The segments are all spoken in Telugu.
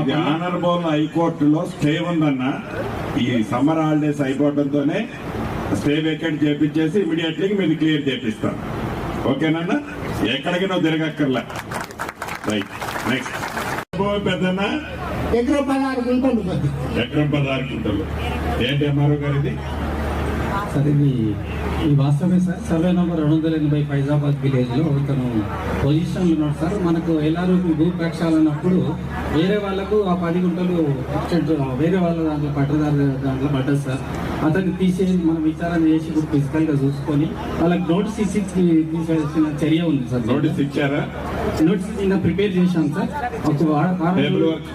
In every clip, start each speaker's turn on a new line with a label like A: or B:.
A: ఇది ఆనరబుల్ హైకోర్టులో స్టే ఉందన్న. ఈ సమ్మర్ హాలిడేస్ అయిపోవడంతోనే స్టే వేకెంట్ చేపించేసి ఇమీడియట్లీ మీరు క్లియర్ చేపిస్తాం. ఓకేనన్నా? ఎక్కడికి నువ్వు తిరగక్కర్లే. రైట్ నెక్స్ట్ పెద్దన్న?
B: ఎకరం పదహారు గుంటలు.
A: ఎకరం పదహారు గుంటలు. ఏంటి ఎంఆర్ఓ గారు ఇది
C: సార్ ఇది ఈ వాస్తవమే సార్. సర్వే నెంబర్ రెండు వందల ఎనభై ఫైజాబాద్ విలేజ్లో ఇతను పొజిషన్ ఉన్నాడు సార్. మనకు ఎల్ఆర్ భూ ప్రక్షాళనప్పుడు వేరే వాళ్ళకు ఆ పది గుంటలు వేరే వాళ్ళ దాంట్లో పట్టదారు దాంట్లో పడ్డది సార్. అతన్ని తీసేసి మనం విచారణ చేసి ఇప్పుడు ఫిజికల్గా చూసుకొని వాళ్ళకి నోటీస్ ఇచ్చి తీసేసిన చర్య ఉంది సార్.
A: నోటీస్ ఇచ్చారా?
C: నోటీస్ నిన్న ప్రిపేర్ చేశాం సార్. ఒక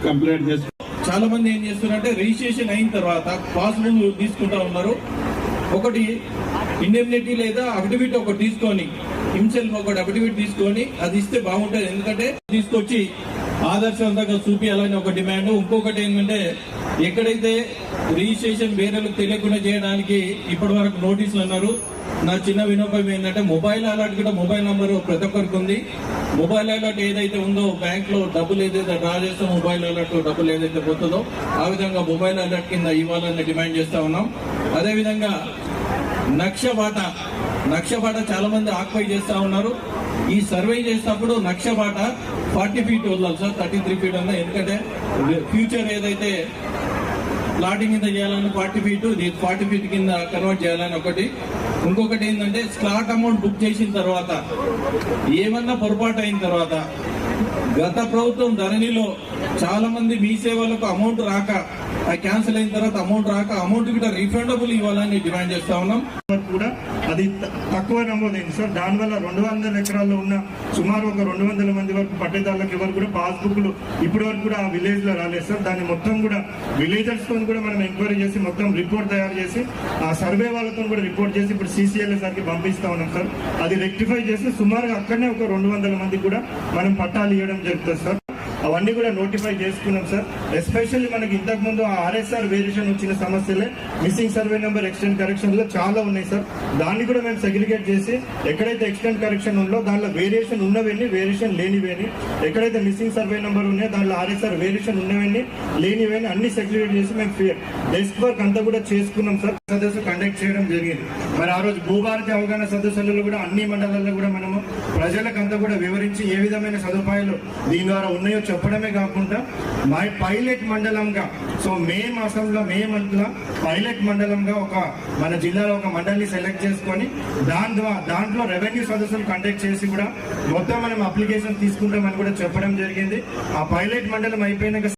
A: కంప్లీట్ చేసి
D: చాలా మంది ఏం చేస్తున్నారంటే రిజిస్ట్రేషన్ అయిన తర్వాత పాస్బుక్ తీసుకుంటా ఉన్నారు. ఒకటి ఇండెమ్నిటీ లేదా అఫిడవిట్ ఒకటి తీసుకొని హిమ్సెల్ఫ్ ఒకటి అఫిడవిట్ తీసుకొని అది ఇస్తే బాగుంటుంది. ఎందుకంటే తీసుకొచ్చి ఆదర్శవంతంగా చూపించాలని ఒక డిమాండ్ ఇంకొకటి ఏంటంటే ఎక్కడైతే రిజిస్ట్రేషన్ వేరేలకు తెలియకుండా చేయడానికి ఇప్పటి వరకు నోటీసులు అన్నారు నా చిన్న వినోపం ఏంటంటే మొబైల్ అలర్ట్ కూడా మొబైల్ నెంబర్ ప్రతి ఒక్కరికి ఉంది. మొబైల్ అలర్ట్ ఏదైతే ఉందో బ్యాంక్లో డబ్బులు ఏదైతే డ్రా చేస్తే మొబైల్ అలర్ట్ డబ్బులు ఏదైతే పోతుందో ఆ విధంగా మొబైల్ అలర్ట్ కింద ఇవ్వాలని డిమాండ్ చేస్తా ఉన్నాం. అదేవిధంగా నక్షబాట నక్షబాట చాలా మంది ఆక్యుపై చేస్తూ ఉన్నారు. ఈ సర్వే చేసినప్పుడు నక్షబాట ఫార్టీ ఫీట్ వదలాలి సార్ థర్టీ త్రీ ఫీట్ అన్న. ఎందుకంటే ఫ్యూచర్ ఏదైతే ప్లాటింగ్ కింద చేయాలని ఫార్టీ ఫీట్ ఇది ఫార్టీ ఫీట్ కింద కన్వర్ట్ చేయాలని ఒకటి. ఇంకొకటి ఏంటంటే స్లాట్ అమౌంట్ బుక్ చేసిన తర్వాత ఏమన్నా పొరపాటు అయిన తర్వాత గత ప్రభుత్వం ధరణిలో చాలా మంది మీ సేవలకు అమౌంట్ రాక ఆ క్యాన్సిల్ అయిన తర్వాత అమౌంట్ రాక అమౌంట్ కూడా రీఫండబుల్ ఇవ్వాలని డిమాండ్ చేస్తా ఉన్నాం.
E: కూడా అది తక్కువ నమోదైంది సార్ దానివల్ల రెండు వందల ఎకరాల్లో ఉన్న సుమారు ఒక రెండు వందల మంది వరకు పట్టేదారులకు ఎవరు కూడా పాస్బుక్లు ఇప్పటి వరకు కూడా ఆ విలేజ్లో రాలేదు. సార్ దాన్ని మొత్తం కూడా విలేజర్స్తో కూడా మనం ఎంక్వైరీ చేసి మొత్తం రిపోర్ట్ తయారు చేసి ఆ సర్వే వాళ్ళతో కూడా రిపోర్ట్ చేసి ఇప్పుడు సీసీఎల్ఏ సార్కి పంపిస్తా ఉన్నాం సార్ అది రెక్టిఫై చేసి సుమారుగా అక్కడనే ఒక రెండు వందల మంది కూడా మనం పట్టాలు ఇవ్వడం జరుగుతుంది సార్ అవన్నీ కూడా నోటిఫై చేసుకున్నాం సార్ ఎస్పెషల్లీ మనకి ఇంతకుముందు ఆ ఆర్ఎస్ఆర్ వేరియేషన్ వచ్చిన సమస్యలే. మిస్సింగ్ సర్వే నెంబర్ ఎక్స్టెండ్ కరెక్షన్లో చాలా ఉన్నాయి సార్ దాన్ని కూడా మేము సెగ్రిగేట్ చేసి ఎక్కడైతే ఎక్స్టెండ్ కరెక్షన్ ఉందో దానిలో వేరియేషన్ ఉన్నవన్నీ వేరియేషన్ లేనివేని ఎక్కడైతే మిస్సింగ్ సర్వే నెంబర్ ఉన్నాయో దానిలో ఆర్ఎస్ఆర్ వేరియేషన్ ఉన్నవన్నీ లేనివేని అన్ని సెగ్రిగేట్ చేసి మేము డెస్క్ వర్క్ అంతా కూడా చేసుకున్నాం సార్ సదస్సు కండక్ట్ చేయడం జరిగింది. మరి ఆ రోజు భూభారతి అవగాహన సదస్సులలో కూడా అన్ని మండలాల్లో కూడా మనము ప్రజలకంతా కూడా వివరించి ఏ విధమైన సదుపాయాలు దీని ద్వారా ఉన్నాయో చెప్పడమే కాకుండా మై పైలట్ మండలంగా సో మే మాసంలో మే మంత్లో పైలట్ మండలంగా ఒక మన జిల్లాలో ఒక మండలిని సెలెక్ట్ చేసుకొని దాని ద్వారా దాంట్లో రెవెన్యూ సదస్సులు కండక్ట్ చేసి కూడా మొత్తం మనం అప్లికేషన్ తీసుకుంటామని కూడా చెప్పడం జరిగింది. ఆ పైలట్ మండలం అయిపోయినాక